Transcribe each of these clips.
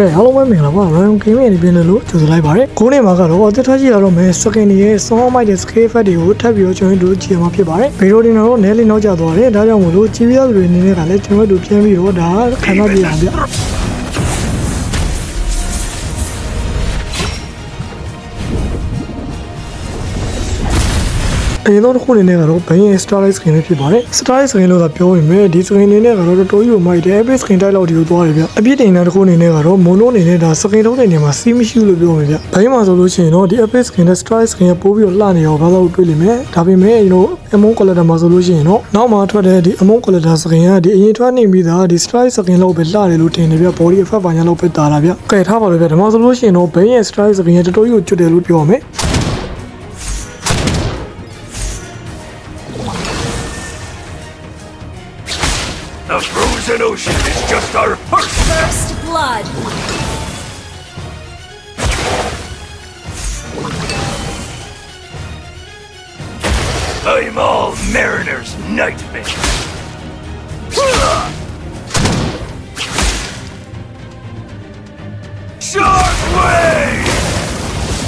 ကဲအားလုံးပဲမင်္ဂလာပါ Ryan Game ရဲ့ဒီပြင်လို့ကြိုဆိုလိုက်ပါရစေ။ကိုးနေမှာကတော့အသက်ထွက်ကြည့်ရတော့မယ် second ရဲ့ song mic တဲ့ scale effect တွေကိုထပ်ပြီးတော့ကျွန်တော်တို့ကြည့်ရမှာဖြစ်ပါတယ်။ဗီဒီယိုဒီတော့နဲလေးနောက်ကျသွားတယ်။ဒါကြောင့်မို့လို့ကြည့်ရတဲ့လူတွေအနေနဲ့ကလည်းကျွန်တော်တို့ပြန်ပြီးတော့ဒါခံစားပြရအောင်ဗျ။ ရင်တော့တစ်ခုအနေနဲ့ကတော့ဘင်းရဲ့ Starlight Screen လေးဖြစ်ပါတယ် Starlight Screen လို့သာပြောရင်မဲ့ဒီ screen အနေနဲ့ကတော့တော်တော်ကြီးကိုမိုက်တယ် Epic Screen တိုက်လောက်ဒီကိုသွားတယ်ဗျအပြည့်တင်တဲ့တစ်ခုအနေနဲ့ကတော့ mono အနေနဲ့ဒါ screen ထုတ်တဲ့နေရာမှာစီးမရှိဘူးလို့ပြောမယ်ဗျဘင်းမှာဆိုလို့ရှိရင်တော့ဒီ Epic Screen နဲ့ Starlight Screen ကပိုးပြီးတော့လှနေအောင်ဘာသာလို့တွေ့လိမ့်မယ်ဒါပေမဲ့ကျွန်တော် Amon Collector မှာဆိုလို့ရှိရင်တော့နောက်မှာထွက်တဲ့ဒီ Amon Collector Screen ကဒီအရင်ထွက်နေပြီးသားဒီ Starlight Screen လောက်ပဲလှတယ်လို့ထင်တယ်ဗျ body effect ဘာညာလောက်ပဲတာတာဗျကဲထားပါလို့ဗျဒါမှဆိုလို့ရှိရင်တော့ဘင်းရဲ့ Starlight Screen ကတော်တော်ကြီးကိုကျွတ်တယ်လို့ပြောရမယ် ocean is just our first. First blood. I'm all mariner's nightmare. Shark Wave!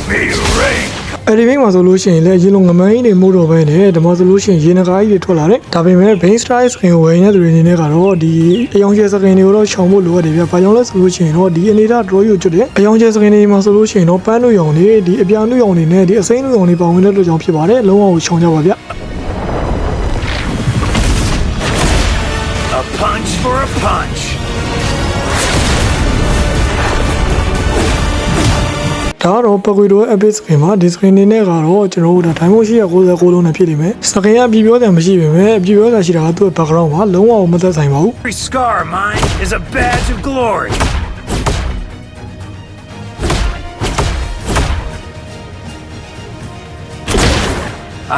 Me rain အဲ့ဒီဘိန်းမှာဆိုလို့ရှိရင်လည်းရေလုံးငမန်းကြီးတွေမို့တော့ပဲနဲ့ဓမ္မဆိုလို့ရှိရင်ရေနဂါးကြီးတွေထွက်လာတယ်ဒါပေမဲ့ Bane Strike Screen ကိုဝယ်နေတဲ့သူတွေအနေနဲ့ကတော့ဒီအယောင်ကျဲ Screen တွေကိုတော့ရှောင်ဖို့လိုရတယ်ဗျ။ဘာကြောင့်လဲဆိုလို့ရှိရင်တော့ဒီအနေထား draw ယူကျွတ်တယ်။အယောင်ကျဲ Screen တွေမှာဆိုလို့ရှိရင်တော့ပန်းလူရောင်တွေဒီအပြာလူရောင်တွေနဲ့ဒီအစိမ်းလူရောင်တွေပါဝင်တဲ့လူကြောင့်ဖြစ်ပါတယ်။လုံးဝကိုရှောင်ကြပါဗျ။ A punch for a punch. ဒါကတော့ပကွေတို epic screen မှာ ဒီ screen နေနဲ့ကတော့ကျွန်တော်တို့ဒါ diamond 899လုံးနဲ့ဖြစ်နေမယ်။ screen ကပြည်ပြောတယ်မရှိပေမဲ့ပြည်ပြောတာရှိတာကသူ့ရဲ့ background မှာလုံးဝမသက်ဆိုင်ပါဘူး Every scar of mine is a badge of glory.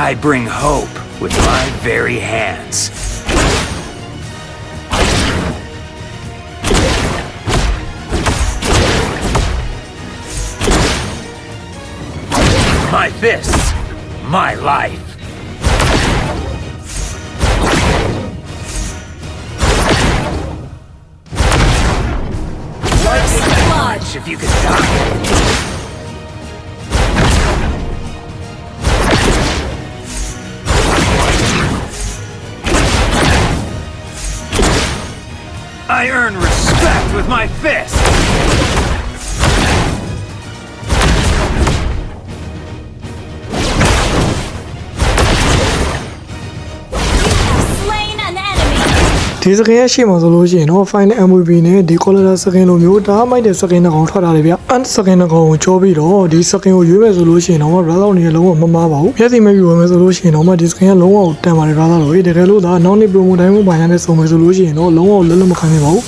I bring hope with my very hands. My fists, my life. Blood. If you could die. I earn respect with my fist. ဒီ screen ရဲ့ရှေ့မှာဆိုလို့ရှိရင်တော့ final MVP နဲ့ဒီ color screen လိုမျိုးဒါမိုက်တဲ့ screen တစ်ကောင်ထွက်လာတယ်ဗျ and screen တစ်ကောင်ကိုကြောပြီးတော့ဒီ screen ကိုရွေးမယ်ဆိုလို့ရှိရင်တော့ brother အနေနဲ့လုံးဝမမားပါဘူးမျက်စိမဲ့ပြီးဝင်မယ်ဆိုလို့ရှိရင်တော့ဒီ screen ကလုံးဝတန်ပါတယ် brother လို့တကယ်လို့ဒါနောက်နေ့ promo တိုင်းမှာဘာညာနဲ့စုံမယ်ဆိုလို့ရှိရင်တော့လုံးဝလွတ်လွတ်မခံနိုင်ပါဘူး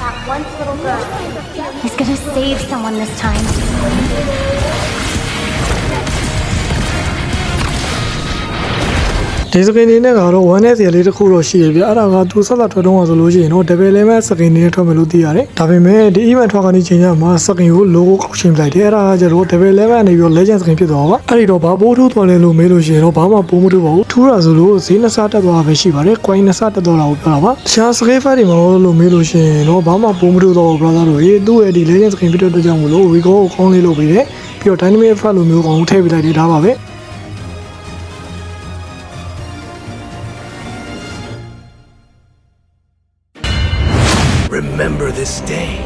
That once little girl. He's gonna save someone this time. ဒီစကင်နေနဲ့ကတော့ 1S ရလေးတစ်ခုတော့ရှိရပြအဲ့ဒါကသူဆက်လက်ထွက်တော့ဆိုလို့ရှိရင်တော့ double level စကင်နေနဲ့ထွက်မယ်လို့သိရတယ်ဒါပေမဲ့ဒီ event ထွက်ကနေချိန်ကျမှစကင်ကို logo ကောက်ချင်းပလိုက်တယ်အဲ့ဒါကကျတော့ double level နေပြီးတော့ legend စကင်ဖြစ်သွားပါအဲ့ဒီတော့ဘာပိုးထိုးသွားလဲလို့မေးလို့ရှိရင်တော့ဘာမှပိုးမထိုးပါဘူးထူးတာဆိုလို့ဈေးနှစ်ဆတက်သွားပဲရှိပါတယ် coin နှစ်ဆတက်သွားတာကိုပြောတာပါတခြား scale fight တွေမှာလို့မေးလို့ရှိရင်တော့ဘာမှပိုးမထိုးတော့ဘူး brother တို့ရေးသူ့ရဲ့ဒီ legend စကင်ဖြစ်တဲ့အတွက်ကြောင့်မလို့ Rico ကိုကောင်းလေးလုပ်ပေးတယ်ပြီးတော့ dynamic effect လိုမျိုးကောင်ထည့်ပေးလိုက်တယ်ဒါပါပဲ this day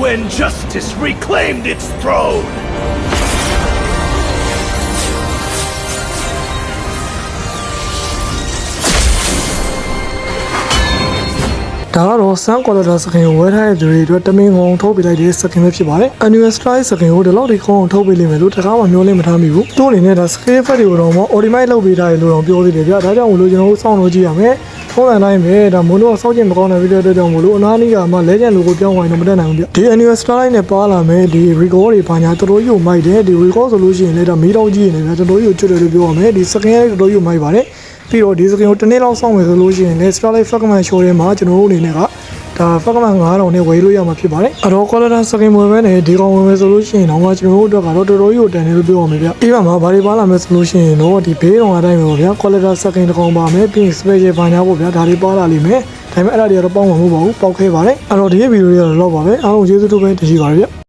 when justice reclaimed its throne. ဒါကတော့ Sun Quality စကင်ကိုဝယ်ထားတဲ့သူတွေအတွက်တမင်ကုန်ထုတ်ပေးလိုက်တဲ့စကင်ပဲဖြစ်ပါတယ်။ Annual Strike စကင်ကိုဒီလောက်ထိကောင်းအောင်ထုတ်ပေးလိမ့်မယ်လို့တကားမှမျှော်လင့်မထားမိဘူး။သူ့အနေနဲ့ဒါ scale effect တွေကိုတော့မ optimize လုပ်ပေးထားတယ်လို့တော့ပြောသေးတယ်ဗျာ။ဒါကြောင့်မလို့ကျွန်တော်တို့စောင့်လို့ကြည့်ရမယ်။ထုံးစံတိုင်းပဲဒါမို့လို့စောင့်ကြည့်မကောင်းတဲ့ဗီဒီယိုတွေကြောင့်မလို့အနားနီးကမှ legend logo ပြောင်းသွားရင်တော့မတက်နိုင်ဘူးဗျ။ဒီ Annual Strike နဲ့ပါလာမယ်ဒီ record တွေဘာညာတော်တော်ကြီးကိုမိုက်တယ်ဒီ record ဆိုလို့ရှိရင်လည်းဒါမီးတောက်ကြီးနေတယ်ဗျာတော်တော်ကြီးကိုကျွတ်တယ်လို့ပြောရမယ်ဒီ skin လည်းတော်တော်ကြီးကိုမိုက်ပါတယ်။ ပြီးတော့ဒီစကင်ကိုတစ်နေ့လောက်စောင့်မယ်ဆိုလို့ရှိရင်လည်း Starlight Fragment Show ထဲမှာကျွန်တော်တို့အနေနဲ့ကဒါဖက်ကမှ9000နဲ့ဝယ်လို့ရမှာဖြစ်ပါတယ်အဲ့တော့ quality skin ဝင်ပဲနဲ့ဒီကောင်ဝင်မယ်ဆိုလို့ရှိရင်တော့ကျွန်တော်တို့အတွက်ကတော့တော်တော်ကြီးကိုတန်တယ်လို့ပြောရမယ်ဗျအေးပါမှာဘာတွေပါလာမယ်ဆိုလို့ရှိရင်တော့ဒီဘေးတော်အတိုင်းပဲပေါ့ဗျာ quality skin တစ်ကောင်ပါမယ်ပြီးရင် special ဘာညာပေါ့ဗျာဒါတွေပါလာလိမ့်မယ်ဒါပေမဲ့အဲ့ဒါတွေကတော့ပေါင်းမှာမဟုတ်ပါဘူးပေါက်ခဲပါတယ်အဲ့တော့ဒီဗီဒီယိုလေးကတော့လောက်ပါပဲအားလုံးကျေးဇူးတူပဲတင်ရှိပါရစေဗျ